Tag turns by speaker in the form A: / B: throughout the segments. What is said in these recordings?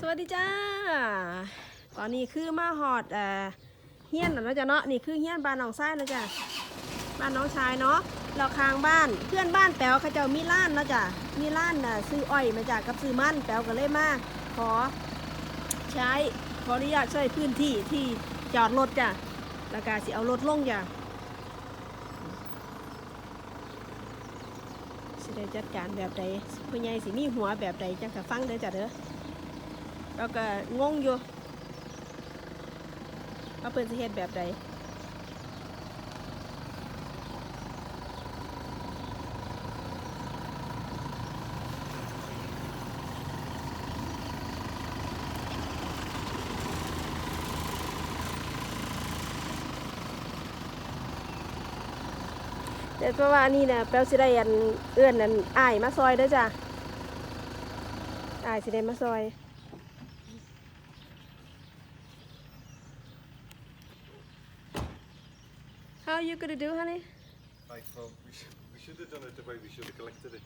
A: สวัสดีจ้า ตอนนี้คือมาหอดเอ่อเฮียนแล้วจ้ะเนาะ นี่คือเฮียนบ้านน้องชายแล้วจ้ะ บ้านน้องชายเนาะ เราคางบ้าน เพื่อนบ้านแป๋วเขาเจ้ามีร้านแล้วจ้ะ มีร้านน่ะซื้ออ้อยมาจากกับซื้อมันแป๋วก็เลยมาขอใช้ขออนุญาตใช้พื้นที่ที่จอดรถจ้ะแล้วก็สิเอารถลงจ้ะสิได้จัดการแบบใดพ่อใหญ่สิมีหัวแบบใดจังจะฟังเด้อจ้ะเด้อ แล้วก็งงอยู่ว่าเพิ่นสิเฮ็ดแบบใดแต่เพราะว่าอันนี้นะแปลสิได้อันเอื้อนนั่นอ้ายมาซอยเด้อจ้ะอ้ายสิได้มาซอย going to do, honey?
B: Right, well, we should, we should have done it the way we should have collected it.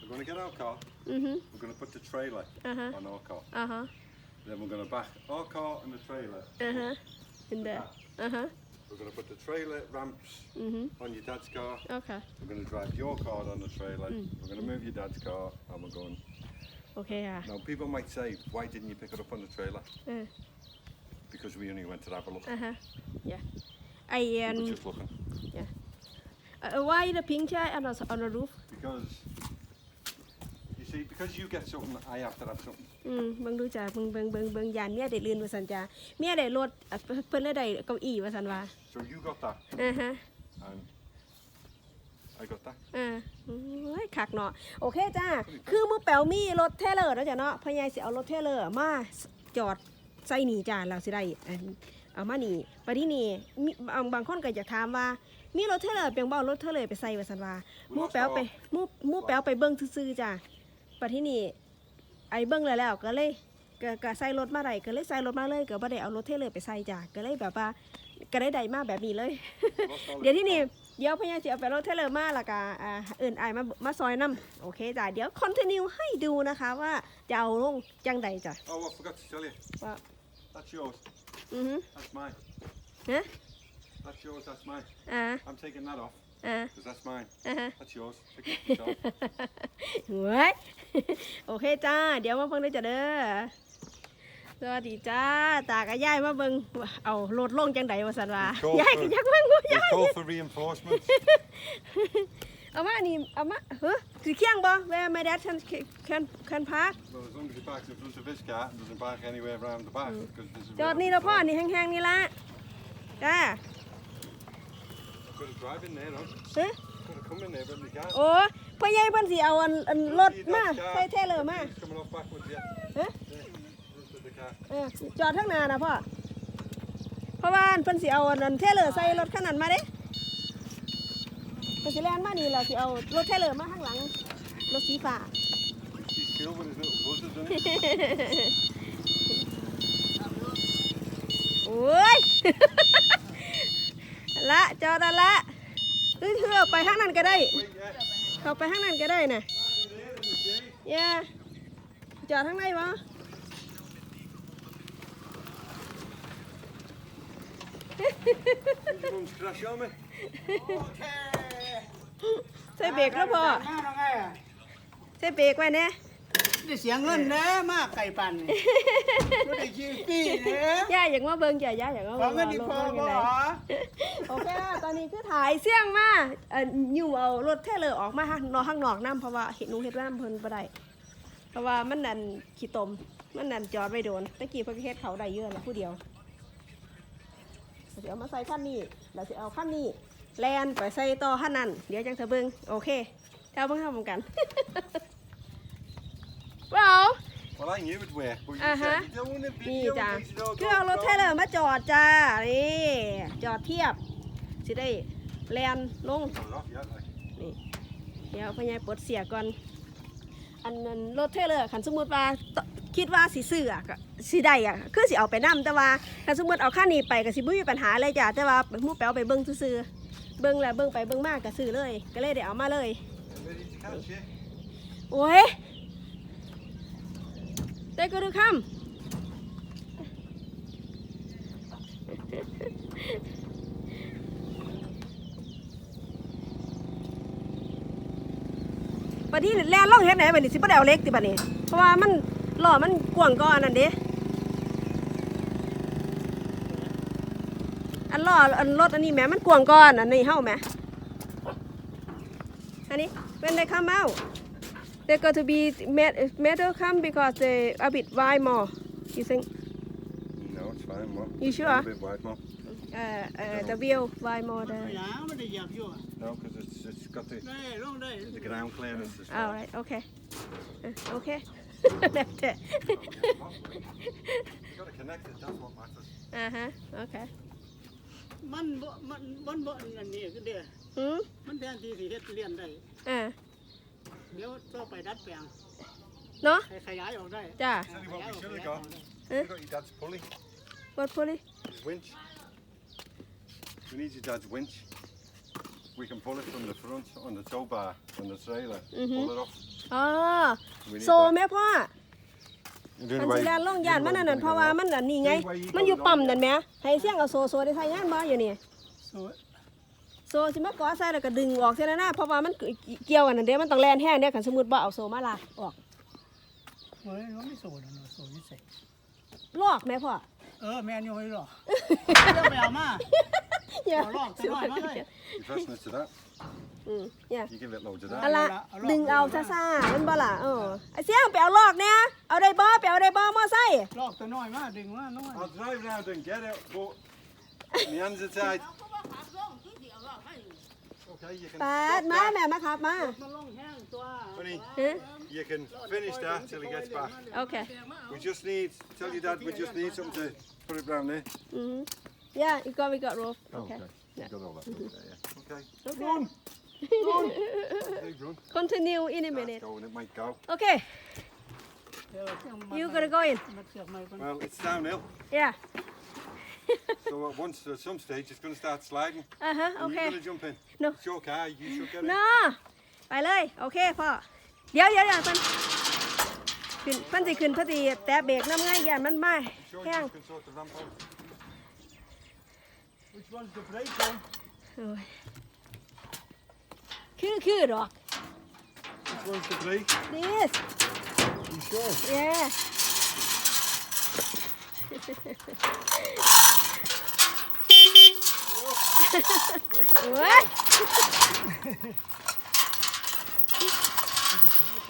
B: We're going to get our car.
A: Mm -hmm.
B: We're going to put the trailer
A: uh -huh.
B: on our car.
A: Uh -huh.
B: Then we're going to back our car and the trailer.
A: Uh huh. In there. Uh huh.
B: We're going to put the trailer ramps
A: mm -hmm.
B: on your dad's car.
A: Okay.
B: We're going to drive your car on the trailer.
A: Mm.
B: We're going to move your dad's car and we're going.
A: Okay, yeah.
B: Now, people might say, why didn't you pick it up on the trailer?
A: Uh.
B: Because we only went to have a look.
A: Uh huh. Yeah. I
B: We
A: um
B: were just looking.
A: uh, why the pink chair on the on the roof
B: Because, you see, because you get something, I have to have something.
A: อืมเบิ่งดูจ้ะเบิ่งเบิ่งเบิ่งเบิ่งยานเมียได้ลื่นว่าซั่นจ้ะเมียได้รถอะเพิ่นเลยได้เก้าอี้ว่าซั่นว่า
B: So you got that,
A: อ่าฮะ
B: and I got that.
A: อ่าโอ้ยคักเนาะ โอเคจ้า คือมื้อแป๋วมีรถเทรลเลอร์แล้วจ้ะเนาะพ่อใหญ่สิเอารถเทรลเลอร์มาจอดใส่นี่จ้าแล้วสิได้อัน เอามานี่ไปที่นี่มีบางบางคนก็อยากถามว่า มีรถเทรลเลอร์เปียงบ่เอารถเทรลเลอร์ไปใส่ว่าซั่นว่าหมู่แป๋วไปหมู่หมู่แป๋วไปเบิ่งซื่อๆจ้าไปที่นี่ไอ้เบิ่งแล้วแล้วก็เลยก็ก็ใส่รถมาได้ก็เลยใส่รถมาเลยก็บ่ได้เอารถเทรลเลอร์ไปใส่จ้าก็เลยแบบว่าก็ได้ได้มาแบบนี้เลย
B: Lost all
A: เดี๋ยว
B: the
A: ที่นี่
B: time.
A: เดี๋ยวพญาจะเอาไปรถเทเลอร์มาและกาอ่าเอื่นไอายมามาซอยน้ำโอเคจ้ะเดี๋ยวคอนติเนียให้ดูนะคะว่าจะเอาลงจังใดจ้ะ
B: Oh, I forgot to tell you.
A: What?
B: That's yours.
A: อือฮึ
B: That's mine.
A: Huh?
B: That's yours. That's mine.
A: อ่า
B: I'm taking that off
A: อ่า
B: because that's mine.
A: อ่าฮะ
B: That's yours. Take it yourself.
A: เฮ้ยโอเคจ้า เดี๋ยวมาเบิ่งได้อจ้ะเด้อ สวัสดีจ้า ตากับยายมาเบิ่งเอารถลงจังใดว่าสันว่า
B: โชว์
A: ยายก็อยากเบิ่งว่า
B: We
A: ยาย
B: call for reinforcements.
A: เอามานี่เอามาเฮ้ยสิเคียงบ่ where my dad can can can park
B: well, as long as he parks in front of his car and doesn't park anywhere around the back. Because this is
A: จอดนี่แล้วพ่อนี่แห้งๆนี่ละจ้า
B: Could have drive in there, no?
A: เฮ้ย
B: Could have come in there, but we can't.
A: โอ้พ่อใหญ่เพิ่นสิเอาอันอันรถมาใส่เทรลเลอร์มา
B: He's coming off backwards, yeah.
A: Huh?
B: Yeah. Front of the car.
A: เออจอดข้างหน้านะพ่อเพราะว่าเพิ่นสิเอาอันนั้นเทรลเลอร์ใส่รถคันนั้นมาเด้ เพิ่นสิแล่นมานี่แล้วสิเอารถเทรลเลอร์มาข้างหลังรถสีฟ้า
B: He's still with his little buzzers, isn't he?
A: โอ้ย ละจอดอันละหรือเธอไปข้างนั้นก็ได้
B: Wait, yeah.
A: เข้าไปข้างนั้นก็ได้น่ะ
B: There in the shade.
A: เย่จอดข้างในบ่
B: Did you crash on me?
A: ใส่เบรกแล้วพ่อ
C: มาน้องไอ้
A: ใส่เบรกไว้แน่
C: ได้เสียเงินนะมากไก่ปั่นนี่รถไอ้ชีปีเนี่ย
A: ย่าอยากมาเบิ่งจ้ะย่าอยากมา
C: ขอ
A: เบิ่ง
C: เงิน
A: ว่าร
C: ดี
A: ถ
C: พอ
A: มาอ
C: บ่
A: ยู่ไหนโอเคค่ะตอนนี้คือถ่ายเสี่ยงมาเอ่ออยู่เอารถเทเลอร์ออกมาข้างนอกข้างนอกน้ำเพราะว่าเห็นหนูเฮ็ดว่าเพิ่นบ่ได้เพราะว่ามันนั่นขี้ตมมันนั่นจอดไว้โดนตะกี้เพิ่นก็เฮ็ดเขาได้เยอะนะผู้เดียวเดี๋ยวเอามาใส่คันนี้แล้วสิเอาคันนี้ แลนไปใส่ต่อคันนั้นเดี๋ยวจังเถอะเบิ่งโอเคเอาเบิ่งทำกันว้าว
B: Well, I knew it'd work, but you
A: Uh-huh.
B: said you don't want to
A: นี่
B: video
A: จ้ะ
B: in case you don't
A: คือเอารถเทรลเลอร์มาจอดจ้านี่จอดเทียบสิได้แลนลง
B: Got it off yet, like.
A: นี่เดี๋ยวพญายปลดเสียก่อน อันนั้นรถเทรลเลอร์คันสมมติว่าตคิดว่าสิซื้ออะก็สิได้อะคือสิเอาไปนํแต่ว่าคันสมมติเอาค่านี้ไปก็สิบ่มีปัญหาเลยจ้ะแต่ว่าหมู่แปลวไปเบิ่งซื่อๆ เบิ้งแล้วเบิ้งไปเบิ้งมากก็ซื้อเลย ก็เลยเดี๋ยวเอามาเลย โอ้ยเต้ก็ดูคำปที่แล่นล่องเฮ็ดไหนบัดนี้สิบ่ได้เอาเล็กติบัดนี้ เพราะว่ามันหล่อมันกว้างก้อนนั่นเด้ อันล้ออันรถอันนี้แหมมันกว้างกว่าอันนี้เฮาแหมอันนี้ when they come out they got to be made metal come because they a bit wide more you think
B: No, it's fine. Well,
A: You sure?
B: A bit wide, Mum.
A: uh, uh, the wheel wide more
C: ไม่
A: the
C: หยังไม่ได้เหยียบอยู่อะ
B: No, because it's it's got the
C: ได้ลงได้
B: the ground clearance as well.
A: all right okay uh, okay that's it
B: You got to connect it. That's what matters.
A: uh huh okay
C: มันบ่มันมันบ่อันนี้คือเด้อ
A: หืม
C: มันแทนที่สิเฮ็ดเรียนได้
A: อ่า
C: เดี๋ยวต่อไปดัดแปลง
A: เนาะ
C: ให้ขยายออกได้
A: จ้า
B: Tell you what, we should have got.
A: Eh?
B: You got your dad's pulley,
A: what pulley
B: his winch. We need your dad's winch. We can pull it from the front on the tow bar on the trailer. Pull it off.
A: อ๋อ
B: We need
A: โซ
B: that.
A: แม่พ่อ
B: You do
A: มัน
B: the
A: สิ
B: way-
A: แลนล่องยานมันนั่นนะ
B: do the
A: เพราะว่ามันอันนี้ไง
B: way-
A: มันอยู่ปั๊มนั่นแหมให้เสียงเอาโซโซได้ใช้งานบ่อยู่นี่
C: สวย
A: โซสิมาก่อใส่แล้วก็ดึงออกเสียแล้วนะเพราะว่ามันเกี่ยวกันนั่นเด้มันต้องแลนแห้งเด้คันสมมุติบ่เอาโซมาลากออก
C: เฮ้ยมันไม่โซนนะโซนนี่ใส่
A: ลอกแม่พ่อ
C: เออแม่นอยู่ไว้หรอเดี๋ยวไปเอามา
A: อย่า
C: เอาลอกตัวน้อยมาเลย
B: You fasten it to that.
A: อืมอย่า
B: You give it loads of
A: อะ
B: that.
A: ละ
C: เอาลอก
A: ดึงเอาซ่าๆมันบ่ล่ะเออไอ้เสียงไปเอาลอกเนี่ยเอาได้บ่ไปเอาได้บ่มอไซค์
C: ลอกตัวน้อยมาดึงมาน้อย
B: I'll drive round and get it, but my hands are tied. Okay, you can
A: ปาด
B: stop
A: มา
B: that.
A: แม่มาครับมา
C: มันลงแห้งตัว
B: Honey,
A: ฮะ
B: you can finish that till he gets back.
A: โอเค
B: We just need, tell your dad we just need something to put it round there.
A: อืม yeah you got we got rope okay
B: You got all that round there, yeah. Okay.
A: okay
B: Run! Big run.
A: continue in a
B: That's
A: minute
B: going, it might go.
A: okay
C: เดี๋ยวเชือกมัน
A: you gotta go in
C: มันเชือกไม่เป็น
B: Well, it's downhill,
A: yeah
B: so at once at some stage it's going to start sliding.
A: อ่าฮะ
B: and
A: โอเค
B: You're going to jump in.
A: No.
B: It's your car, you should get it.
A: เนาะไปเลยโอเคพ่อเดี๋ยวเดี๋ยวเดี๋ยวเพิ่นขึ้นเพิ่นสิขึ้นเพิ่นสิแตะเบรกน้ำง่ายย่านมันมา
B: Sure,
A: แห้ง
B: you can sort the ramp out.
C: Which one's the brake one
A: โอ้ยคือคือดอก
B: Which one's the brake?
A: this
B: You sure?
A: yeah เว้ย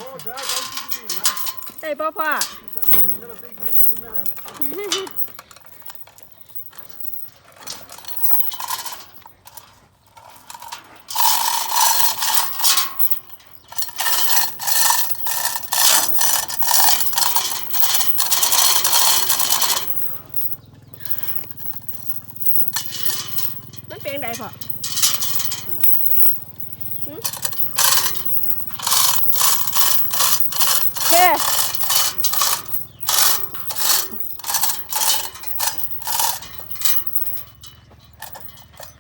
B: Oh, Dad, how did you do, man?
A: ได้ป่ะพ่อ
B: You said you got a big breeze in your mirror.
A: nó chuyện đại phật Ừ. kìa งใดพอเด้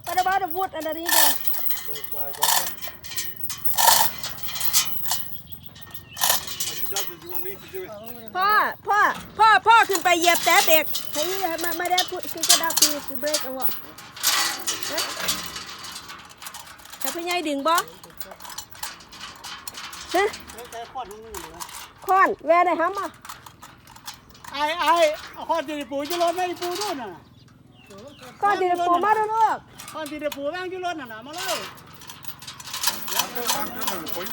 B: ปัดบ้าดวุฒอันนี้กัน
A: พ่อ พ่อ พ่อ พ่อ ขึ้นไปเหยียบแต่เด็กเฮ้มาไม่ได้พูดคือจะได้คือเบรกเอาวะ แต่พี่ใหญ่ดึงบ่ฮะ
C: แต่ขอดมันอยู่เลย
A: คอนแวร์ได้ห้ำอะ
C: ไอ้ไอ้ขอดตีปูจะรถไม่ปูด้วยน่ะ
A: คอนดีปูมาดูลูก
C: ขอดตีปูแม่งจะรถน่ะนะมาเลย
B: I'm going to the point.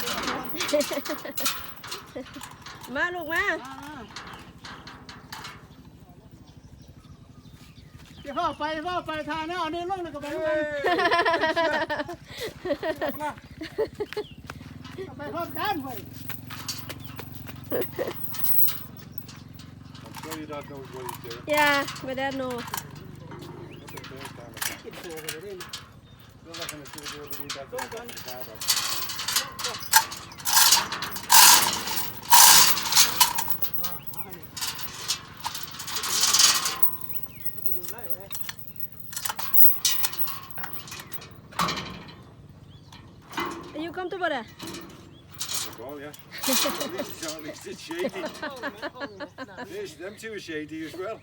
A: มาลูกมา
C: เดี๋ยวพ่อไปพ่อไปทางนี้เอานี่ลงแล้วก็ไปไปไปพร้อมกันไป
B: I'm sure your dad knows what he's doing.
A: อย่าไม่ได้โน
B: That's the first time I think.
C: กินตัวกันเลย
B: You're not going to do it over your dad.
A: อายุคอมตัวบ่ได้
B: Oh, well, yeah. This is at least it's shady. This, them two are shady as well.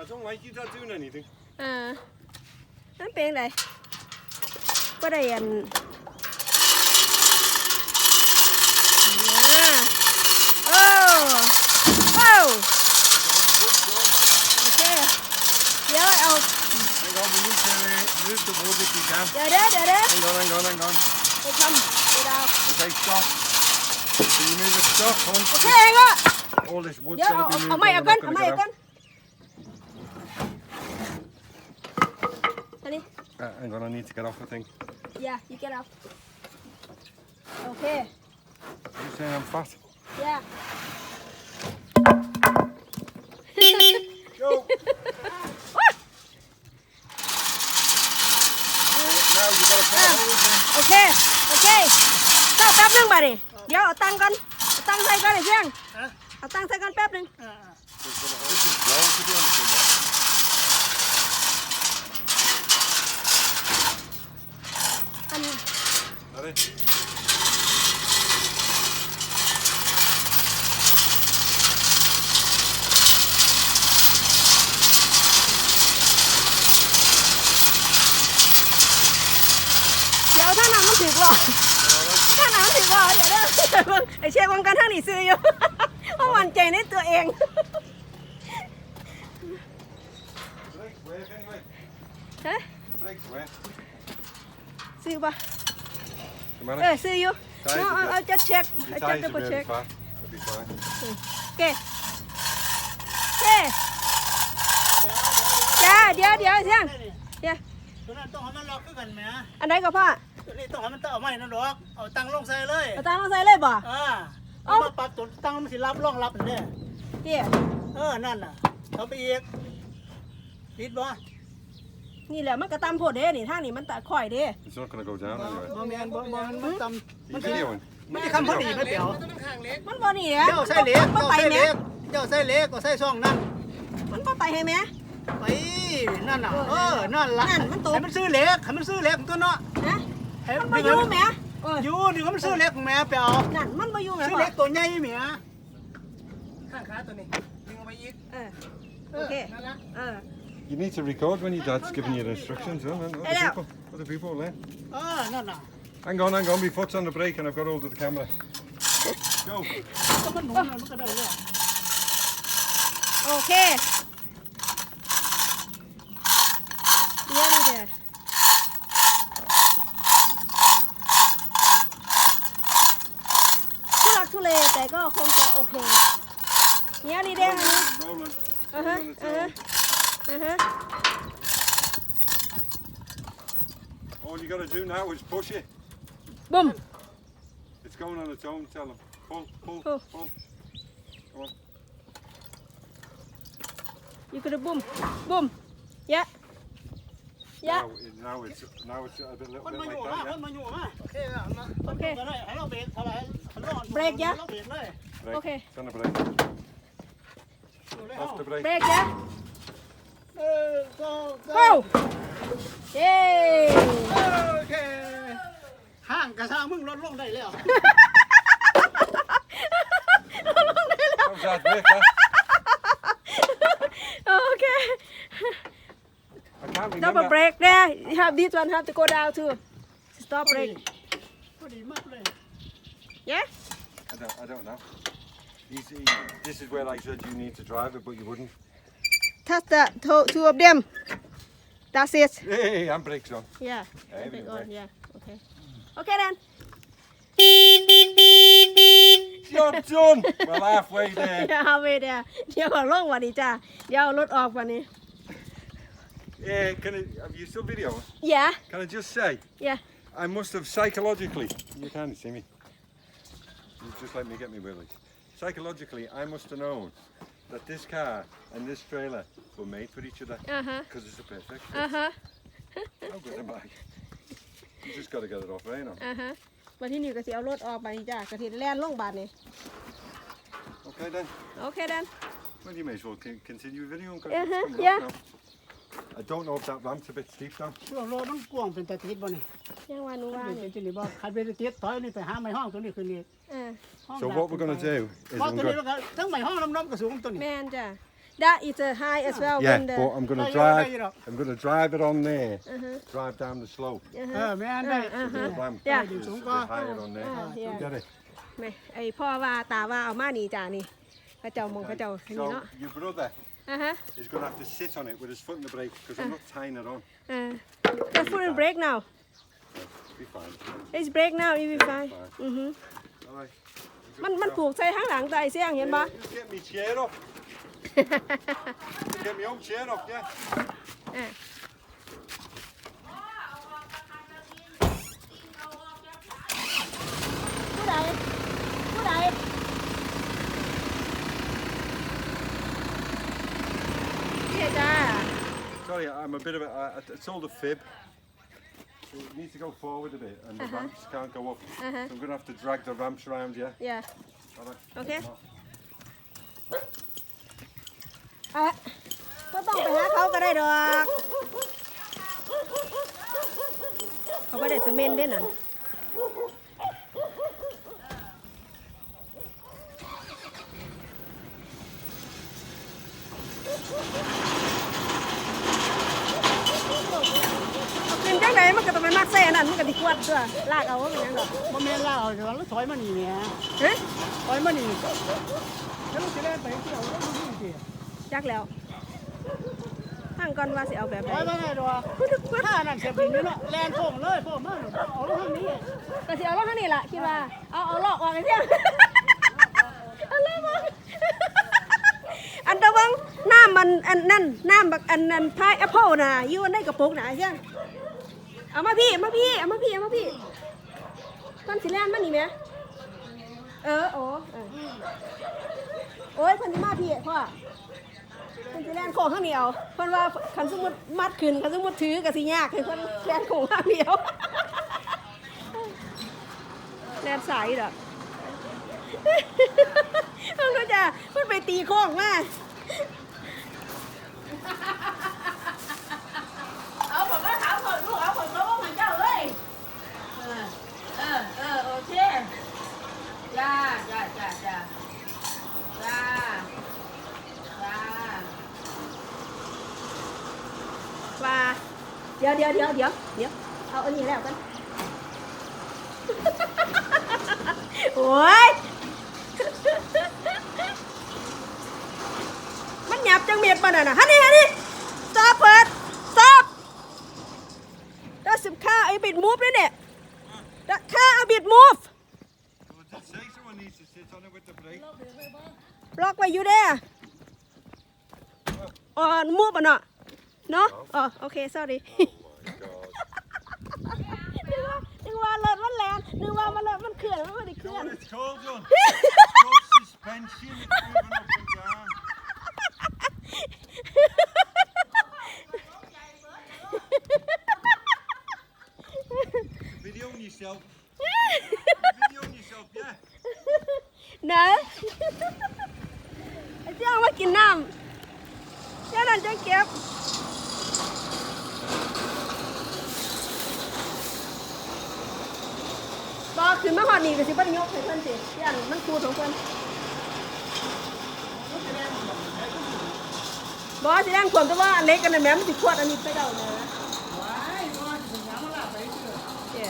B: I don't like your dad doing anything.
A: อ่านั่นเป็นไรบ่ได้อันว้าวโอเคเดี๋ยวเอา
B: Hang on, we need to uh, move the wood if we can.
A: เดี๋ยวเด้อเดี๋ยวเด้อ
B: Hang on, hang on, hang on.
A: ไปทำไปดาว
B: Okay, stop. Can you move it? Stop,
A: โอ
B: hon.
A: เคก็
B: All this wood's
A: เดี๋ยว
B: got
A: เอา
B: to be
A: เอา
B: moved.
A: เอาไม่
B: or
A: เอา
B: we're
A: กัน
B: not
A: เอา
B: gonna
A: ไม่
B: get
A: เอากัน
B: out.
A: อันนี้
B: Uh, hang on, I need to get off, I think.
A: yeah you get up โอเค
B: You saying I'm fat?
A: yeah
B: Go. now you've got to put a hose in.
A: โอเค โอเคเข้าแป๊บนึงบ่ดิเดี๋ยวเอาตังค์ก่อนเอาตังค์ใส่ก่อนไอ้เชียง
C: ฮะ
A: เอาตังค์ใส่ก่อนแป๊บนึง
C: อ่า
B: This is wrong, to be honest with you.
A: อันนี้
B: That it?
A: เดี๋ยว ถ้าหนังมันถึกหรอถ้าหนังมันถึกหรอเดี๋ยวเด้อเบิ่งไอ้เชียงวงกันทางนี้ซื้ออยู่เพราะหวั่นใจในตัวเอง
B: Brakes work anyway.
A: ฮะ
B: Brakes work.
A: ซื้อปะ
B: Come
A: เอ
B: on.
A: อซื้ออยู่
B: Tires
A: เนาะ
B: are
A: เอาเอาจะเช็ ค
B: Your
A: เอาจะ
B: tyres
A: ดั
B: are
A: บเบิล
B: really
A: เช็ค
B: fat. It'll be fine.
A: โอเคโอเคจ้าเดี๋ยวเดี๋ยวเชียงเดี๋ยว
C: ตัวนั้นต้องให้มันล็อกขึ้นกันแหม
A: อันไหนก็พ่อ
C: ตัวนี้ต้องให้มันต้องเอาไม้นั่นดอกเอาตังลงใส่เลย
A: เอาตังค์ลงใส่เลยบ่
C: อ่าเอามาปักตัวตังมันสิรับรองรับนี่
A: เดี๋ยว
C: เออนั่นน่ะเอาไปอีกติดบ่
A: นี่แหละมันกระตำโพดเด้นี่ทางนี้มันตะข่อยเด้
B: It's not going to go down
C: บ่
B: anyway.
C: บ่แม่นบ่บ่มันมันตำ
B: You videoing?
C: มันจะคำพอดีไหมเปียว
A: มันบ่นี่แหละ
C: เจ้าใส่เหล็ก
A: มัน
C: เจ้า
A: ไป
C: ใส่
A: แห
C: เห
A: ม
C: ล็กเจ้าใส่เหล็กก็ใส่ช่องนั่น
A: มันบ่ไปให้แหม
C: ไป นั่นน่ะเออนั่นล่ะ
A: นั่นมันตก
C: ให้มันซื้อเหล็กให้มันซื้อเหล็กตัวเนาะ
A: นะ
C: ให้
A: มันบ่อยู่แหมเออ
C: อยู่นี่มันซื้อเหล็กแม่เปียว
A: นั่นมันบ่อยู่แหม
C: ซื้อ
A: พ่อ
C: เหล็กตัวใหญ่แม่ข้างขาตัวนี้ดึงออกไปอีก
A: เออโอเค
C: นั่นล่ะ
A: เออ
B: You need to record when your dad's giving you the instructions, huh? man? Other
A: Hello.
B: people, other people will learn.
C: เออนั่นน่ะ
B: Hang on, hang on. My foot's on the brake and I've got hold of the camera. Go.
C: ก็มันหนุนมันก็ได้เลย
A: โอเค เคเนี่ยนี่เด้ออันนี้
B: Rolling.
A: Uh-huh,
B: Rolling its own.
A: uh-huh. อือฮะ
B: All you got to do now is push it.
A: บุ้ม
B: It's going on its own. Tell them. Pull, pull,
A: Pull.
B: pull. Go on.
A: you could boom boom yeah yeah
B: Now, it- now it's now it's a bit, little
C: คน
B: bit
C: มา
B: like
C: อยู่
B: that.
C: มาคน
B: Yeah.
C: มาอยู่มาโอเคอ่ะมา
A: โอเค
C: ก็ได้ให้เราเบรกเท่าไหร่ให้เรา
A: เบรกยะ
C: เราเบรกเลย
B: Brake.
A: Okay.
B: It's on the brake.
C: อยู่เลย
B: Off the brake.
A: break yeah
C: เออ go go
A: go เย้
C: โอเคห้างกระซ่างมึงลดลงได้แล้ว
B: How's that brake? Huh?
A: โอเค
B: I can't remember.
A: double break there you have this one have to go down too stop break
B: don't, I don't know. You see, this is where I said you need to drive it, but you wouldn't.
A: touch the two, two of them that's it
B: Hey, handbrake's on.
A: yeah
B: Hey,
A: break
B: break.
A: on yeah okay okay then
B: You're done. We're halfway there.
A: เดี๋ยวเอาไปเดี๋ยวเดี๋ยวเอาลงวันนี้จ้าเดี๋ยวเอารถออกวันนี้
B: Yeah, can I, have you still video?
A: yeah
B: Can I just say?
A: Yeah.
B: I must have psychologically. You can't see me. You just let me get me willies. Psychologically, I must have known that this car and this trailer were made for each other
A: อ่าฮะ
B: because it's a perfect
A: อ่า
B: fit.
A: ฮะ
B: How good am I? You just got to get it off, right? now.
A: อ่าฮะวันที่นี่ก็สิเอารถออกไปจ้ากระถินแล่นลงบาทนี่
B: Okay then.
A: โอเคดัน
B: Well, you may as well con- continue video. and go-
A: Uh-huh,
B: come along
A: yeah.
B: now. I don't know if that ramp's a bit steep now.
C: ช่วงรถมันกว้างเป็นตะติดบ่นี่
A: ยังว่าหนูว่า
C: เป็น
A: นี่
C: จะนี่บ่คันเป็นตะติดถอยนี่ไปหาไม้ห้องตัวนี้คือนี่
A: เออ
C: ห้อง
B: So
C: ดับ
B: what we're going to do is
C: เพราะ
B: I'm
C: ตัวนี้
B: going
C: มันก็ทั้งไม้ห้องน้ำๆก็สูงตัวนี้
A: แมนจ้ะ that is a high as well
B: Yeah,
A: when the
B: but I'm going to
C: Oh, yeah, yeah,
B: drive.
C: yeah.
B: I'm going to drive it on there.
A: Uh-huh.
B: Drive down the slope.
A: อ่า
C: เอ
A: ฮะ
C: อแม่นได้
A: อ่าฮะ
B: The ramp.
A: Yeah.
B: It's a
C: Xuống
B: bit
C: co.
B: higher on there.
A: Ah,
B: You
A: yeah.
B: get it?
A: แม่ไอพ่อว่าตาว่าเอามานี่จ้านี่เขาเจ้ามองเขาเจ้าอันนี้
B: So
A: เนาะ
B: your brother
A: อะฮะ
B: is going to have to sit on it with his foot in the brake because I'm not tying it on.
A: อ่า just put in break now
B: Be fine.
A: it's break now it will be fine อือฮึ
B: All right.
A: มันมันผูกใส่ข้างหลังแต่ไอเสียงเห็นปะ
B: Just get me chair up. get me own chair up, yeah.
A: อะผู้ใด ผู้ใดเนี่ยจ้า
B: Sorry, I'm a bit of a. Uh, it's all a fib. So it needs to go forward a bit, and the ramps can't go up.
A: Uh-huh.
B: So I'm going to have to drag the ramps around, yeah.
A: yeah
B: All right.
A: โอเคอะก็ต้องไปหาเขาก็ได้ดอก เขาไม่ได้สเมนได้นั่นกินจังไดมันก็ต้องไปมักใส่ อันนั้นมันก็ดีกว่าตัวลากเอาว่าเป็นหยังดอก
C: บ่แม่นลาเอาเดี๋ยวเราถอยมานี่แหม่
A: เฮ้ย
C: ถอยมานี่แล้วมันสิแล่นไปเที่ยวแล้วมันสิสิ
A: จักแล้วทางก่อนว่าสิเอาแบบ
C: ถ
A: ไหน
C: อยมาได้ดอกถ้านั่นเสียบินอยู่เนาะแล่นโค้งเลยโค้งมาเอาลงทางนี้
A: ก็สิเอารถเท่านี้ล่ะคิดว่าเอาเอาลอกออกไอ้เสียงเอาลอกออกอันตะวังน้ำมันอันนั่นน้ำบักอันนั้นพายแอปเปิลน่ะอยู่ในกระปุกน่ะไอ้เสียง เอามาพี่ เอามาพี่ เอามาพี่ เอามาพี่ต้นสิแลนมานี่ไหมเออ โอ้เออโอ้ยเพิ่นสิมาพี่พ่อเพิ่นสิแลนโค้งข้างเดียวเพิ่นว่าคันสมมุติมัดขึ้นคันสมมุติถือก็สิยากให้เพิ่นแลนโค้งข้างเดียวแลนสายดอกมันก็จะมันไปตีโค้งมา
D: ผมก็ถามคนลูกเอาผมก็ว่าเหมือนเจ้าเลยเออเออเออโอ เคจ้าจ้าจ้าจ้าจ้าจ้า
A: ว่าเดี๋ยวเดี๋ยวเดี๋ยวเดี๋ยวเดี๋ยวเอาอันนี้แล้วกันโอ้ยมันหยับจังเม็ดมันน่ะฮันนี่ฮันนี่ stop เปิด stop ได้สิบค่าไอ้บิด move ด้วยเนี่ยค่าไอ้บิด move
B: Well, sit on it with the brake.
A: ล็อกไว้อยู่เด้ออ๋อ move อะเนาะเนาะอ๋อโอเค sorry
B: Oh my God.
A: นึกว่านึกว่าเลิศมันแรงนึกว่ามันเลิศมันเคลื่อนมันไม่ได้เค
B: You
A: ลื่
B: know
A: อน
B: what it's called, John? It's called suspension. It's moving up and down. Videoing yourself. Videoing yourself, yeah.
A: เนอะไอ้เจ้ามากินน้ำเจ้านั่นจะเก็บบอกขึ้นมาหอดนี่ก็สิบันยกให้เพิ่นสิย่านมันคูดของเพิ่นบอกสิแรงความแต่ว่าอันเล็กกันนะ แม่มันสิขวดอันนี้ไปเดาเลยนะ
C: ว้ายว่าสิหยังมาลาไปเด้อ
A: เจ้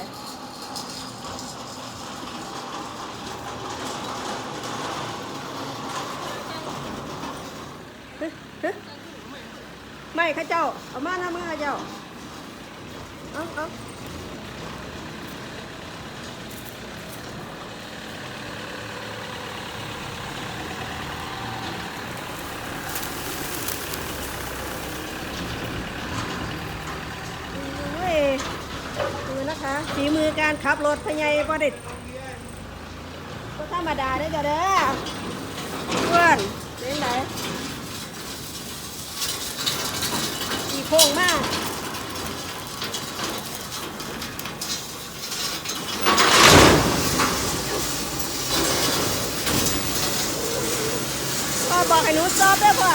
A: เฮ้ยเฮ้ยไม่ข้าเจ้า เอามาหน้ามือข้าเจ้า เอาเอาโอ้ยดูนะคะือการขับรถพญายประดิษฐ์ก็ธรรมดาเด้อจ้ะเด้อเพื่อนเป็นไหนอีโค้งมากพ่อบอกให้หนูสอบเด้อพ่อ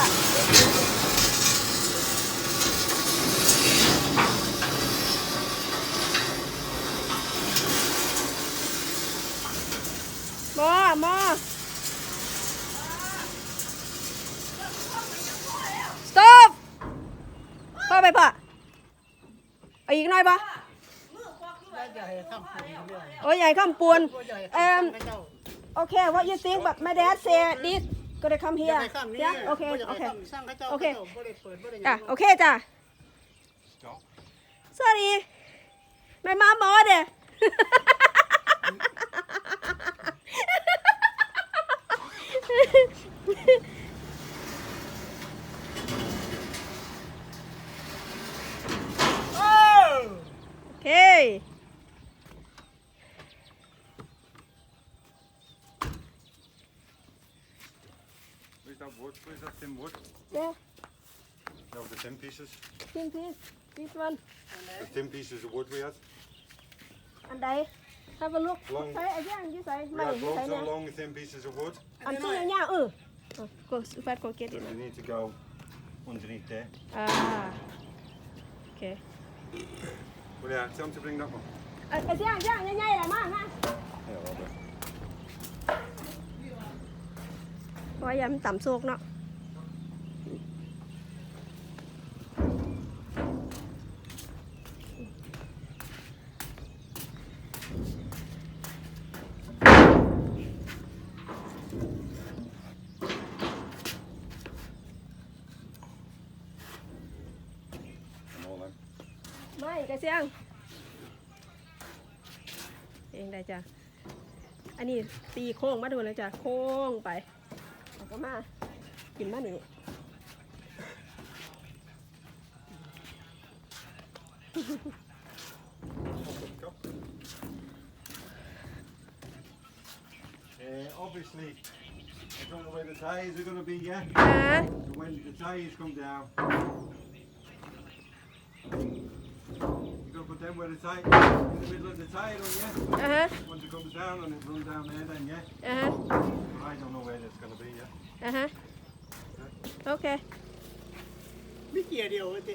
A: มอมอ stop พ่อไปพ่อเอาอีกหน่อยปะ
C: อย่าให้ทำผิดเรื่อง
A: โอ้ยใหญ่ข้ามปูน
C: อย่าให้
A: เอ่ม
C: ทำให้เจ้า
A: okay what you think but my dad say this ก็ได้คำเฮีย
C: อยากให้ข้ามนี้
A: yeah โอเค
C: บ่อยาก
A: โอ
C: ให้
A: เค
C: ข้ามสร้างเขาเจ้า
A: โอเค
C: เขาเจ้าบ่ได้เปิดบ่ได้ห
A: อะ
C: ยัง
A: โอเคจ้ะ
B: Stop.
A: sorry my mom order okay
B: Where's that wood? Where's that thin wood?
A: yeah
B: No, the thin pieces.
A: thin piece this one
B: The thin pieces of wood we had.
A: อันใด have a look
B: Long-
A: ใส่อันย่างที่ใส่
B: We
A: ไม่
B: had
A: ที่ใส่
B: loads
A: เนี่ย
B: of long thin pieces of wood.
A: อันที่ยาวๆเออเออ go fat go get it
B: You need to go underneath there.
A: อ่า โอเค
B: Well, yeah, tell them to bring that one.
A: อันอันย่างย่างใหญ่ๆแหละมามา
B: Yeah, Robert.
A: เพราะว่ายามันต่ำโซกเนาะ
B: And all them.
A: ไม่กระเซียง เองได้จ้ะ อันนี้ตีโค้งมาดูเลยจ้ะ โค้งไปแล้วก็มากินมานี่
B: Go. Uh, obviously, I don't know where the tyres are going to be yet.
A: อ่า
B: So when the tyres come down, you got to put them where the tire, in the middle of the tire on, yeah?
A: อ่าฮะ
B: Once it comes down and it runs down there then, yeah?
A: อ่าฮะ
B: But I don't know where that's going to be yet.
A: อ่าฮะโอเค
C: มีเกียร์เดียวเว้ยติ